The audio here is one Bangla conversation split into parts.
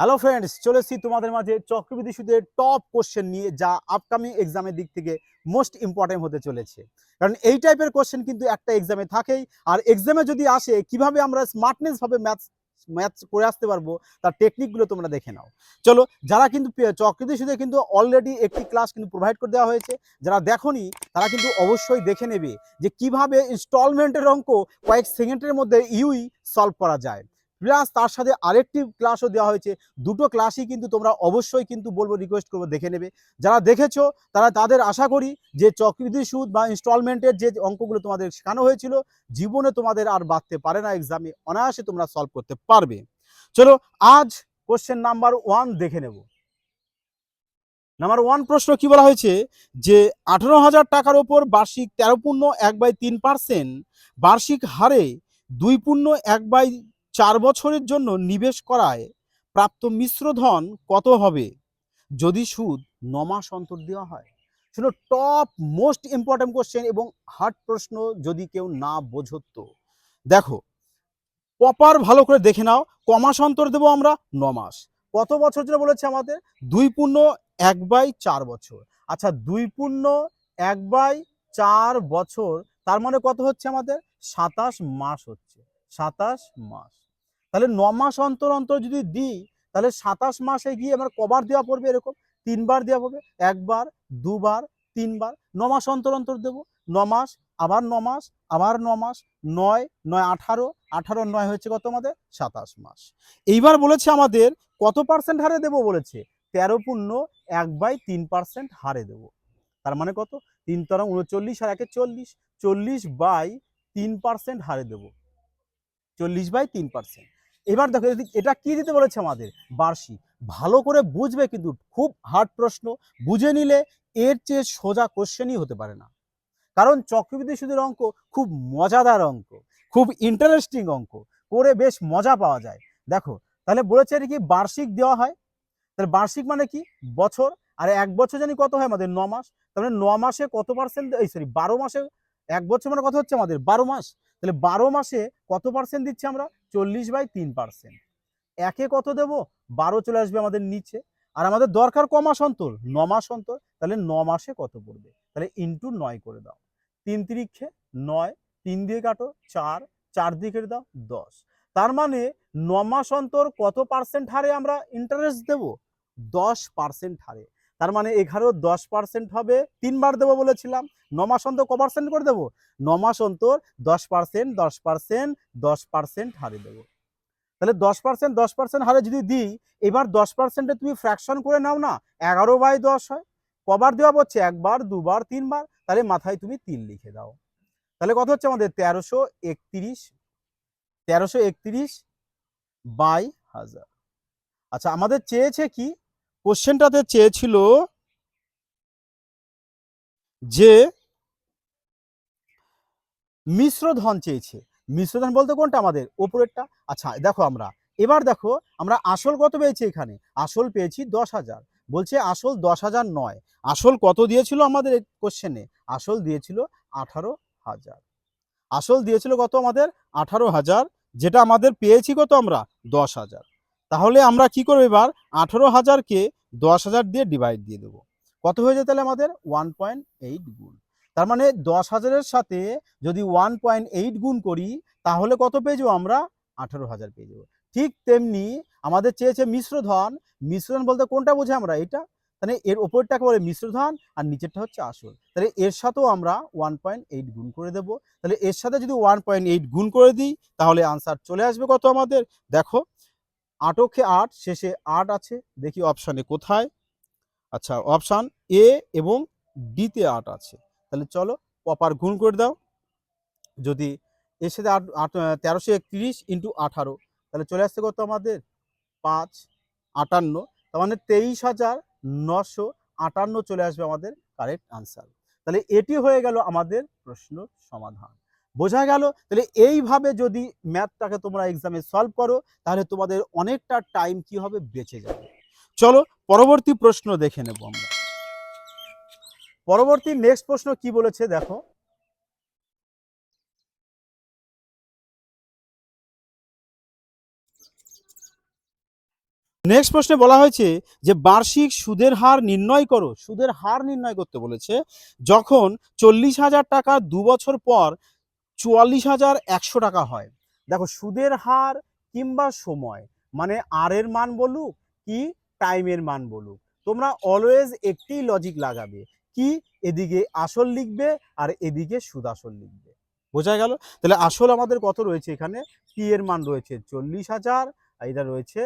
হ্যালো ফ্রেন্ডস চলে এসেছি তোমাদের মাঝে চক্রবৃদ্ধি সুদের টপ কোশ্চেন নিয়ে, যা আপকামিং এক্সামের দিক থেকে মোস্ট ইম্পর্টেন্ট হতে চলেছে। কারণ এই টাইপের কোশ্চেন কিন্তু একটা এক্সামে থাকেই, আর এক্সামে যদি আসে, কীভাবে আমরা স্মার্টনেস ভাবে ম্যাথস ম্যাথস করে আসতে পারব, তার টেকনিকগুলো তোমরা দেখে নাও। চলো, যারা কিন্তু চক্রবৃদ্ধি সুদে কিন্তু অলরেডি একটি ক্লাস কিন্তু প্রোভাইড করে দেওয়া হয়েছে, যারা দেখোনি, তারা কিন্তু অবশ্যই দেখে নেবে যে কীভাবে ইনস্টলমেন্টের অঙ্ক কয়েক সেকেন্ডের মধ্যে ইউই সলভ করা যায়। প্লাস তার সাথে আরেকটি ক্লাসও দেওয়া হয়েছে। দুটো ক্লাসই কিন্তু তোমরা অবশ্যই কিন্তু বলব রিকোয়েস্ট করব, দেখে নেবে। যারা দেখেছ, তারা তাদের আশা করি যে চক্রবৃদ্ধি সুদ বা ইনস্টলমেন্টের যে অঙ্কগুলো তোমাদের শেখানো হয়েছিল, জীবনে তোমাদের আর বাড়তে পারে না এক্সামে অনায়াসে তোমরা সলভ করতে পারবে। চলো, আজ কোশ্চেন নাম্বার ওয়ান দেখে নেব। নাম্বার ওয়ান প্রশ্ন কি বলা হয়েছে? যে আঠারো হাজার টাকার ওপর বার্ষিক তেরো পূর্ণ এক বাই তিন পার্সেন্ট বার্ষিক হারে দুই পূর্ণ এক বাই চার বছরের জন্য নিবেশ করায় প্রাপ্ত মিশ্র ধন কত হবে? যদি সুদ ন মাস অন্তর দেওয়া হয়। শুনো টপ মোস্ট ইম্পর্টেন্ট কোশ্চেন এবং হার্ড প্রশ্ন যদি কেউ না বোঝত দেখো প্রপার ভালো করে দেখে নাও কমাস অন্তর দেবো আমরা? ন মাস। কত বছর যেটা বলেছে আমাদের? দুই পূর্ণ, এক বাই চার বছর। আচ্ছা দুই পূর্ণ, এক বাই চার বছর, তার মানে কত হচ্ছে আমাদের? সাতাশ মাস হচ্ছে। সাতাশ মাস। তাহলে ন মাস অন্তর অন্তর যদি দিই, তাহলে সাতাশ মাসে গিয়ে আমার কবার দেওয়া পড়বে এরকম? তিনবার দেওয়া পড়বে? একবার, দুবার, তিনবার, ন মাস অন্তর অন্তর দেবো। ন মাস, আবার ন মাস, আবার ন মাস, নয় নয় আঠারো আঠারো, নয় হচ্ছে কত আমাদের? সাতাশ মাস। এইবার বলেছে আমাদের কত পার্সেন্ট হারে দেবো বলেছে? তেরো পূর্ণ এক বাই তিন পার্সেন্ট হারে দেবো। তার মানে কত? তিন তরং উনচল্লিশ আর একে চল্লিশ। চল্লিশ বাই তিন পার্সেন্ট হারে দেবো। চল্লিশ বাই তিন পার্সেন্ট এবার দেখো এটা কি দিতে বলেছে আমাদের? বার্ষিক। ভালো করে বুঝবে কিন্তু খুব হার্ড প্রশ্ন। বুঝে নিলে এর চেয়ে সোজা কোশ্চেনই হতে পারে না। কারণ চক্রবৃদ্ধি সুদের অঙ্ক খুব মজাদার অঙ্ক খুব ইন্টারেস্টিং অঙ্ক করে বেশ মজা পাওয়া যায়। দেখো, তাহলে বলেছে এটা কি বার্ষিক দেওয়া হয়? তাহলে বার্ষিক মানে কি? বছর। আর এক বছর জানি কত হয় আমাদের? ন মাস। তাহলে ন মাসে কত পার্সেন্ট এই সরি বারো মাসে এক বছর মানে কত হচ্ছে আমাদের? বারো মাস। তাহলে বারো মাসে কত পার্সেন্ট দিচ্ছি আমরা? চল্লিশ বাই তিন পার্সেন্ট একে কত দেবো? বারো চলে আসবে আমাদের নিচে। আর আমাদের দরকার ক মাস অন্তর? ন মাস অন্তর। তাহলে ন মাসে কত পড়বে? তাহলে ইন্টু নয় করে দাও। তিন তিরিক্ষে নয়, তিন দিয়ে কাটো চার চার দিয়ে কেটে দাও দশ। তার মানে ন মাস অন্তর কত পার্সেন্ট হারে আমরা ইন্টারেস্ট দেব? দশ পার্সেন্ট হারে। তার মানে এখানেও দশ পার্সেন্ট হবে, তিনবার দেবো বলেছিলাম, ন মাস অন্তর ক পার্সেন্ট করে দেবো? ন মাস অন্তর দশ পার্সেন্ট দশ পার্সেন্ট দশ পার্সেন্ট হারে দেবো। তাহলে দশ পার্সেন্ট দশ পার্সেন্ট হারে যদি দিই, এবার দশ পার্সেন্টে তুমি ফ্র্যাকশন করে নাও না, এগারো বাই দশ হয়। কবার দেওয়া হচ্ছে? একবার, দুবার, তিনবার, তাহলে মাথায় তুমি তিন লিখে দাও। তাহলে কত হচ্ছে আমাদের? তেরোশো একত্রিশ তেরোশো একত্রিশ বাই হাজার। আচ্ছা আমাদের চেয়েছে কি? কোশ্চেনটাতে চেয়েছিল যে, মিশ্র ধন চেয়েছে। মিশ্র ধন বলতে কোনটা? আমাদের ওপরেরটা। আচ্ছা দেখো আমরা। এবার দেখো, আমরা আসল কত পেয়েছি এখানে? আসল পেয়েছি দশ হাজার। বলছে আসল দশ হাজার নয়। আসল কত দিয়েছিল আমাদের কোশ্চেনে আসল দিয়েছিল আঠারো হাজার। আসল দিয়েছিল কত আমাদের? আঠারো হাজার। যেটা আমাদের পেয়েছি কত আমরা? দশ হাজার। তাহলে আমরা কি করব এবার? আঠারো হাজারকে দশ হাজার দিয়ে ডিভাইড দিয়ে দেবো। কত হয়ে যায় তাহলে আমাদের? ওয়ান পয়েন্ট এইট গুণ। তার মানে দশ হাজারের সাথে যদি ওয়ান পয়েন্ট এইট গুণ করি, তাহলে কত পেয়ে যাব আমরা? আঠারো হাজার পেয়ে যাব। ঠিক তেমনি আমাদের চেয়েছে মিশ্রধন মিশ্রধন বলতে কোনটা বোঝে আমরা এটা? তাহলে এর ওপরটাকে বলে মিশ্রধন আর নিচেরটা হচ্ছে আসল। তাহলে এর সাথেও আমরা ওয়ান পয়েন্ট এইট গুণ করে দেবো। তাহলে এর সাথে যদি ওয়ান পয়েন্ট এইট গুণ করে দিই, তাহলে আনসার চলে আসবে কত আমাদের? দেখো আটকে আট, শেষে আট আছে। দেখি অপশানে কোথায়? আচ্ছা অপশান এ এবং ডিতে আট আছে। তাহলে চলো প্রপার গুণ করে দাও। যদি এর সাথে আট আট তেরোশো একত্রিশ ইন্টু আঠারো, তাহলে চলে আসছে কত আমাদের? পাঁচ, আটান্ন। তার মানে তেইশ হাজার নশো আটান্ন চলে আসবে আমাদের কারেক্ট আনসার তাহলে এটি হয়ে গেল আমাদের প্রশ্ন সমাধান। বোঝা গেল? তাহলে এইভাবে যদি ম্যাথটাকে তোমরা এক্সামে সলভ করো, তাহলে তোমাদের অনেকটা টাইম কি হবে? বেঁচে যাবে। চলো, পরবর্তী প্রশ্ন দেখে নেব আমরা। পরবর্তী নেক্সট প্রশ্ন কি বলেছে দেখো? নেক্সট প্রশ্নে বলা হয়েছে যে, বার্ষিক সুদের হার নির্ণয় করো। সুদের হার নির্ণয় করতে বলেছে, যখন চল্লিশ হাজার টাকা দু বছর পর চুয়াল্লিশ হাজার একশো টাকা হয়। দেখো, সুদের হার কিংবা সময় মানে আর এর মান বলুক কি, টাইমের মান বলুক, তোমরা অলওয়েজ একটি লজিক লাগাবে, কি এদিকে আসল লিখবে আর এদিকে সুদ আসল লিখবে। বোঝা গেল? তাহলে আসল আমাদের কত রয়েছে এখানে? পি এর মান রয়েছে চল্লিশ হাজার, আর এটা রয়েছে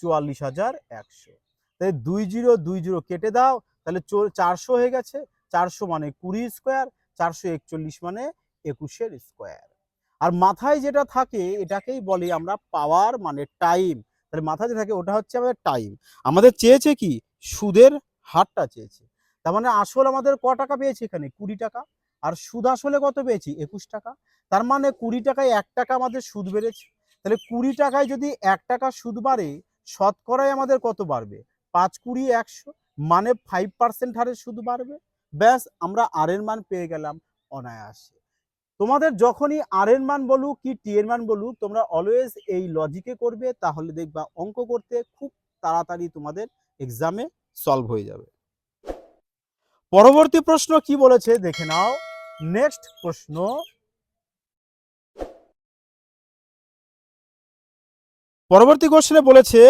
চুয়াল্লিশ হাজার একশো। তাহলে দুই জিরো দুই জিরো কেটে দাও, তাহলে চারশো হয়ে গেছে। চারশো মানে কুড়ি স্কোয়ার চারশো একচল্লিশ মানে একুশের স্কোয়ার। আর মাথায় যেটা থাকে, এটাকেই বলি আমরা পাওয়ার মানে টাইম তাহলে মাথায় যে থাকে, ওটা হচ্ছে আমাদের টাইম আমাদের চেয়েছে কি? সুদের হারটা চেয়েছে। তার মানে আসল আমাদের ক টাকা পেয়েছে এখানে? কুড়ি টাকা। আর সুদ আসলে কত পেয়েছি? একুশ টাকা। তার মানে কুড়ি টাকায় এক টাকা আমাদের সুদ বেড়েছে। তাহলে কুড়ি টাকায় যদি এক টাকা সুদ বাড়ে, শতকরায় আমাদের কত বাড়বে? পাঁচ কুড়ি একশো। মানে ফাইভ পার্সেন্ট হারে সুদ বাড়বে। ব্যাস, আমরা আর এর মান পেয়ে গেলাম অনায়াসে। তোমাদের যখনই আর এর মান বলুক কি টি এর মান বলুক তোমরা অলওয়েজ এই লজিকে করবে, তাহলে দেখবা অঙ্ক করতে খুব তাড়াতাড়ি তোমাদের এক্সামে সলভ হয়ে যাবে। পরবর্তী প্রশ্ন কি বলেছে দেখে নাও। নেক্সট প্রশ্ন। পরবর্তী কোশ্চেনে বলেছে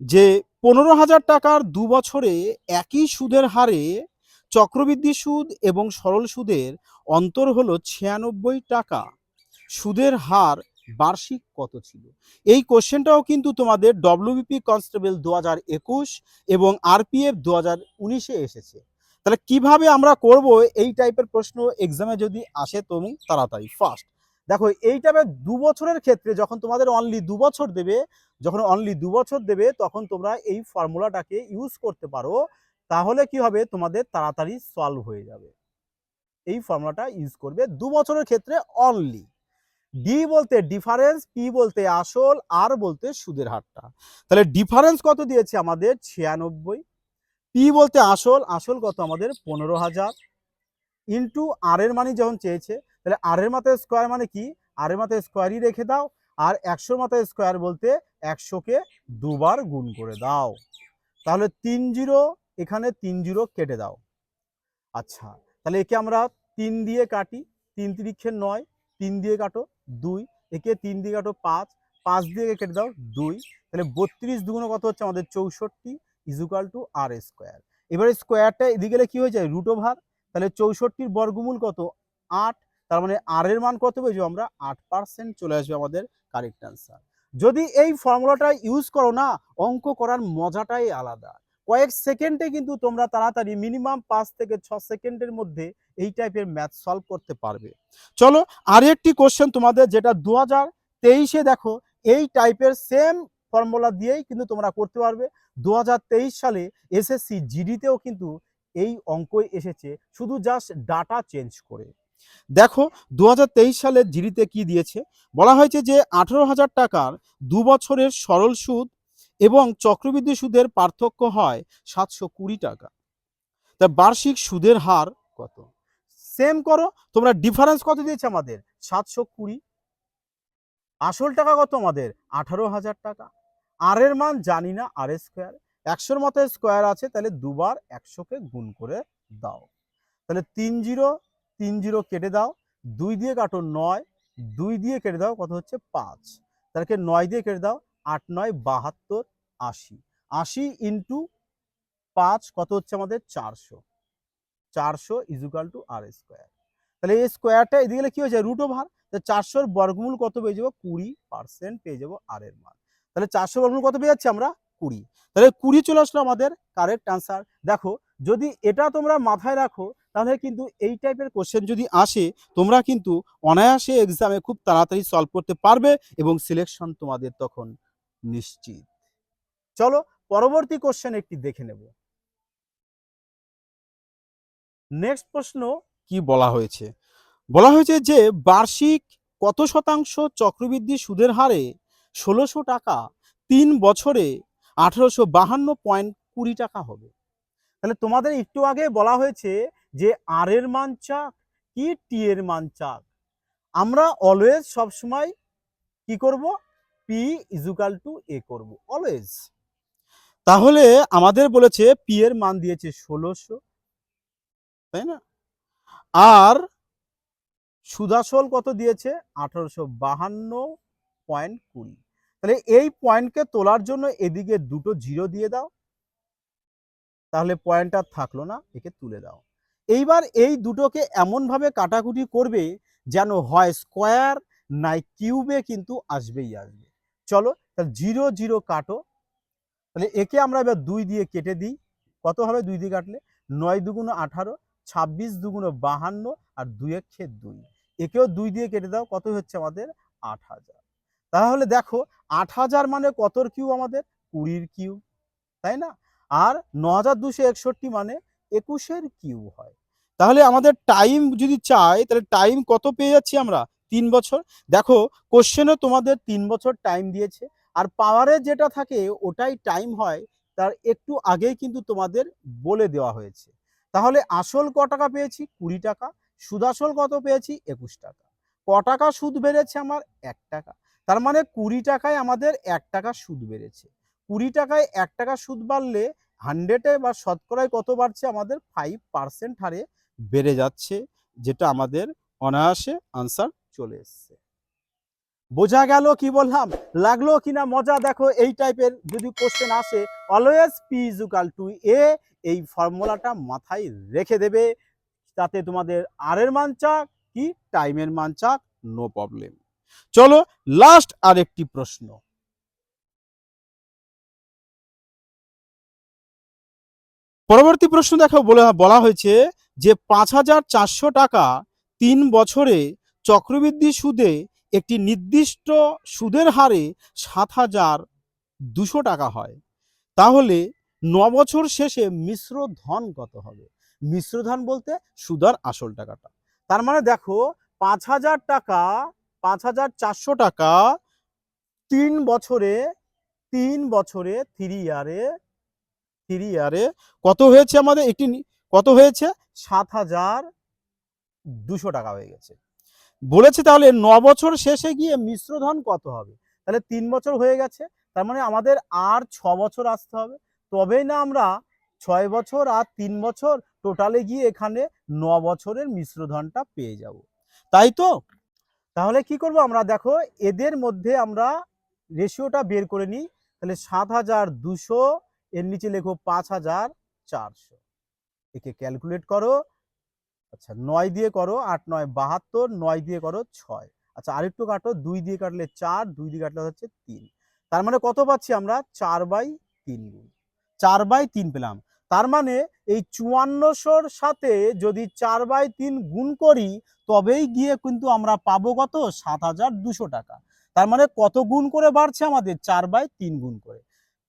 যে, পনেরো হাজার টাকার দু বছরে একই সুদের হারে চক্রবৃদ্ধি সুদ এবং সরল সুদের অন্তর হলো ছিয়ানব্বই টাকা। সুদের হার বার্ষিক কত ছিল? এই কোশ্চেনটাও কিন্তু তোমাদের ডব্লিউবিপি কনস্টেবল দু হাজার একুশ এবং আরপিএফ দু হাজার উনিশে এসেছে। তাহলে কীভাবে আমরা করব এই টাইপের প্রশ্ন এক্সামে যদি আসে তুমি তাড়াতাড়ি ফার্স্ট দেখো এই টাইপের দু বছরের ক্ষেত্রে যখন তোমাদের অনলি দু বছর দেবে, যখন অনলি দু বছর দেবে, তখন তোমরা এই ফর্মুলাটাকে ইউজ করতে পারো। তাহলে কি হবে? তোমাদের তাড়াতাড়ি সলভ হয়ে যাবে। এই ফর্মুলাটা ইউজ করবে দু বছরের ক্ষেত্রে অনলি ডি বলতে ডিফারেন্স পি বলতে আসল আর বলতে সুদের হারটা। তাহলে ডিফারেন্স কত দিয়েছে আমাদের? ছিয়ানব্বই। পি বলতে আসল আসল কত আমাদের? পনেরো হাজার। ইন্টু আর এর মানে যখন চেয়েছে, তাহলে আর এর মাথায় স্কোয়ার মানে কি? আর এর মাথায় স্কোয়ারই রেখে দাও, আর একশোর মাথায় স্কোয়ার বলতে একশোকে দুবার গুণ করে দাও। তাহলে তিন জিরো এখানে তিন জিরো কেটে দাও। আচ্ছা তাহলে একে আমরা তিন দিয়ে কাটি, তিন তিরিক্ষে নয়, তিন দিয়ে কাটো দুই, একে তিন দিয়ে কাটো পাঁচ পাঁচ দিয়ে কেটে দাও দুই, তাহলে বত্রিশ দুগুণ কত হচ্ছে আমাদের চৌষট্টি ইজুকাল টু আর স্কোয়ার এবারে স্কোয়ারটা এদিকে গেলে কি হয়ে যায়? রুট ওভার তাহলে চৌষট্টির বর্গমূল কত? আট, তার মানে আর এর মান কত পেয়েছ? আমরা আট পার্সেন্ট চলে আসবে আমাদের কারেক্ট অ্যান্সার যদি এই ফর্মুলাটা ইউজ করো না, অঙ্ক করার মজাটাই আলাদা। কয়েক সেকেন্ডে কিন্তু তোমরা তাড়াতাড়ি মিনিমাম পাঁচ থেকে ছ সেকেন্ডের মধ্যে এই টাইপের ম্যাথ সলভ করতে পারবে। চলো আর একটি কোশ্চেন তোমাদের, যেটা দু হাজার তেইশে দেখো, এই টাইপের সেম ফর্মুলা দিয়েই কিন্তু তোমরা করতে পারবে। দু হাজার তেইশ সালে এসএসসি জিডিতেও কিন্তু এই অঙ্কই এসেছে, শুধু জাস্ট ডাটা চেঞ্জ করে। দেখো দু সালের জিডিতে কি দিয়েছে? বলা হয়েছে যে আঠেরো হাজার টাকার দু বছরের সরল সুদ এবং চক্রবৃদ্ধি সুদের পার্থক্য হয় সাতশো কুড়ি টাকা। তা বার্ষিক সুদের হার কত? সেম করো, তোমরা ডিফারেন্স কত দিয়েছে আমাদের? সাতশো কুড়ি। আসল টাকা কত আমাদের? আঠারো হাজার টাকা। আর এর মান জানি না আর স্কোয়ার একশোর মতো স্কোয়ার আছে, তাহলে দুবার একশোকে গুণ করে দাও। তাহলে তিন জিরো তিন জিরো কেটে দাও। দুই দিয়ে কাটো নয়, দুই দিয়ে কেটে দাও, কত হচ্ছে পাঁচ। তাহলে নয় দিয়ে কেটে দাও আট নয়, বাহাত্তর, আশি। আশি ইন্টু পাঁচ কত হচ্ছে আমাদের? চারশো। চারশো ইজুকাল টু আর স্কোয়ার তাহলে এই স্কোয়ারটা এদিকে গেলে কি হয়ে যায়? রুট ওভার চারশোর বর্গমূল কত পেয়ে যাব? কুড়ি পার্সেন্ট পেয়ে যাব আর এর মান। তাহলে চারশো বর্গমূল কত পেয়ে যাচ্ছি আমরা? কুড়ি। তাহলে কুড়ি চলে আসলো আমাদের কারেক্ট আনসার দেখো, যদি এটা তোমরা মাথায় রাখো, তাহলে কিন্তু এই টাইপের কোশ্চেন যদি আসে, তোমরা কিন্তু অনায়াসে এক্সামে খুব তাড়াতাড়ি সলভ করতে পারবে এবং সিলেকশন তোমাদের তখন নিশ্চিত। চলো পরবর্তী কোশ্চেন একটি দেখে নেব। নেক্সট প্রশ্ন কি বলা হয়েছে? বলা হয়েছে যে বার্ষিক কত শতাংশ চক্রবৃদ্ধি সুদের হারে ষোলোশো টাকা তিন বছরে আঠারোশো বাহান্ন পয়েন্ট কুড়ি টাকা হবে? তাহলে তোমাদের একটু আগে বলা হয়েছে যে আর এর মান চাক কি টি এর মান চাক? আমরা অলওয়েজ সবসময় কি করব? পি ইজুকাল টু এ করব অলওয়েজ তাহলে আমাদের বলেছে পি এর মান দিয়েছে ষোলোশো, তাই না? আর সুদাসল কত দিয়েছে? আঠারোশো বাহান্ন পয়েন্ট কুড়ি। তাহলে এই পয়েন্টকে তোলার জন্য এদিকে দুটো জিরো দিয়ে দাও। তাহলে পয়েন্ট আর থাকল না, একে তুলে দাও। এইবার এই দুটোকে এমনভাবে কাটাকুটি করবে যেন হয় স্কোয়ার নাই কিউবে কিন্তু আসবেই আসবে। চলো, তাহলে জিরো জিরো কাটো। তাহলে একে আমরা এবার দুই দিয়ে কেটে দিই। কত হবে দুই দিয়ে কাটলে? নয় দুগুণ আঠারো, ছাব্বিশ দুগুণ বাহান্ন আর দুই এক দুই। একেও দুই দিয়ে কেটে দাও কত হচ্ছে আমাদের? আট হাজার। তাহলে দেখো, আট হাজার মানে কতর কিউ আমাদের? কুড়ির কিউ, তাই না? আর ন হাজার দুশো একষট্টি মানে একুশের কিউ হয়। তাহলে আমাদের টাইম যদি চাই, তাহলে টাইম কত পেয়ে যাচ্ছি আমরা? তিন বছর। দেখো কোশ্চেনে তোমাদের তিন বছর টাইম দিয়েছে। আর পাওয়ারে যেটা থাকে, ওটাই টাইম হয়, তার একটু আগেই কিন্তু তোমাদের বলে দেওয়া হয়েছে। তাহলে আসল ক টাকা পেয়েছি? কুড়ি টাকা। সুদাসল কত পেয়েছি? একুশ টাকা। ক টাকা সুদ বেড়েছে আমার? এক টাকা। তার মানে কুড়ি টাকায় আমাদের এক টাকা সুদ বেড়েছে। কুড়ি টাকায় এক টাকা সুদ বাড়লে হান্ড্রেডে বা শতকরায় কত বাড়ছে? আমাদের ফাইভ পার্সেন্ট হারে বেড়ে যাচ্ছে, যেটা আমাদের অনায়াসে আনসার চলে এসছে। বোঝা গেল কি বললাম? লাগল কিনা মজা দেখো, এই টাইপের যদি কোশ্চেন আসে always P is equal to A এই ফর্মুলাটা মাথায় রেখে দেবে। তাতে তোমাদের আর এর মান চাক কি? টাইমের মান চাক? নো প্রবলেম চলো লাস্ট আর একটি প্রশ্ন। পরবর্তী প্রশ্ন দেখো বলা হয়েছে যে পাঁচ হাজার চারশো টাকা তিন বছরে চক্রবৃদ্ধি সুদে একটি নির্দিষ্ট সুদের হারে সাত হাজার দুশো টাকা হয়। তাহলে ন বছর শেষে মিশ্র ধন কত হবে? মিশ্র ধন বলতে সুদার আসল টাকাটা। তার মানে দেখো, পাঁচ হাজার টাকা, পাঁচ হাজার চারশো টাকা তিন বছরে তিন বছরে থ্রি ইয়ারে থ্রি ইয়ারে কত হয়েছে আমাদের? একটি কত হয়েছে? সাত হাজার দুশো টাকা হয়ে গেছে। বলেছে তাহলে ন বছর শেষে গিয়ে মিশ্রধন কত হবে? তাহলে তিন বছর হয়ে গেছে, তার মানে আমাদের আর ছ বছর আসতে হবে। তবেই না আমরা ছয় বছর আর তিন বছর টোটালে গিয়ে এখানে ন বছরের মিশ্রধনটা পেয়ে যাব। তাই তো? তাহলে কি করব আমরা? দেখো, এদের মধ্যে আমরা রেশিওটা বের করে নিই। তাহলে সাত হাজার দুশো, এর নিচে লেখো পাঁচ হাজার চারশো। একে ক্যালকুলেট করো আচ্ছা নয় দিয়ে করো আট, নয়, বাহাত্তর, নয় দিয়ে করো ছয়। আচ্ছা আরেকটু কাটো, দুই দিয়ে কাটলে চার, দুই দিয়ে কাটলে হচ্ছে তিন। তার মানে কত পাচ্ছি আমরা? চার বাই তিন গুণ। চার বাই তিন পেলাম। তার মানে এই চুয়ান্নশোর সাথে যদি চার বাই তিন গুণ করি, তবেই গিয়ে কিন্তু আমরা পাবো কত? সাত হাজার দুশো টাকা। তার মানে কত গুণ করে বাড়ছে আমাদের? চার বাই তিন গুণ করে।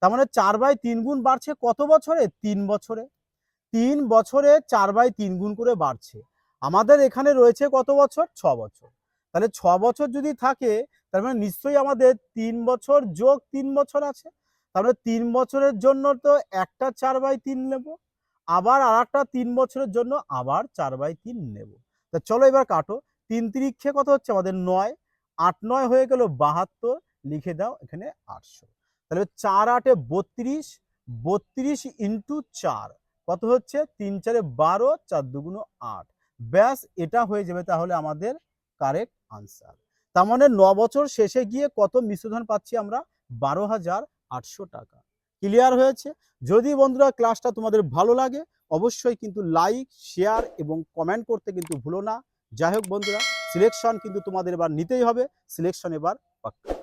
তার মানে চার বাই তিন গুণ বাড়ছে কত বছরে? তিন বছরে। তিন বছরে চার বাই তিন গুণ করে বাড়ছে। আমাদের এখানে রয়েছে কত বছর? ছ বছর। তাহলে ছ বছর যদি থাকে, তার মানে নিশ্চয়ই আমাদের তিন বছর যোগ তিন বছর আছে। তাহলে তিন বছরের জন্য তো একটা চার বাই তিন নেব, আবার আর একটা তিন বছরের জন্য আবার চার বাই তিন নেব। তা চলো এবার কাটো। তিন তিরিক্ষে কত হচ্ছে? আমাদের নয়। আট নয় হয়ে গেল বাহাত্তর। লিখে দাও এখানে আটশো। তাহলে চার আটে বত্রিশ বত্রিশ ইন্টু চার। কত হচ্ছে? তিন চারে বারো, চার দুগুণ আট। ব্যাস, এটা হয়ে যাবে তাহলে আমাদের কারেক্ট আনসার তার মানে ন বছর শেষে গিয়ে কত মিশ্রধন পাচ্ছি আমরা? বারো হাজার আটশো টাকা। ক্লিয়ার হয়েছে? যদি বন্ধুরা ক্লাসটা তোমাদের ভালো লাগে, অবশ্যই কিন্তু লাইক শেয়ার এবং কমেন্ট করতে কিন্তু ভুলো না। যাই হোক বন্ধুরা সিলেকশন কিন্তু তোমাদের এবার নিতেই হবে। সিলেকশন এবার পাক্কা।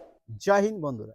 জয় বন্ধুরা।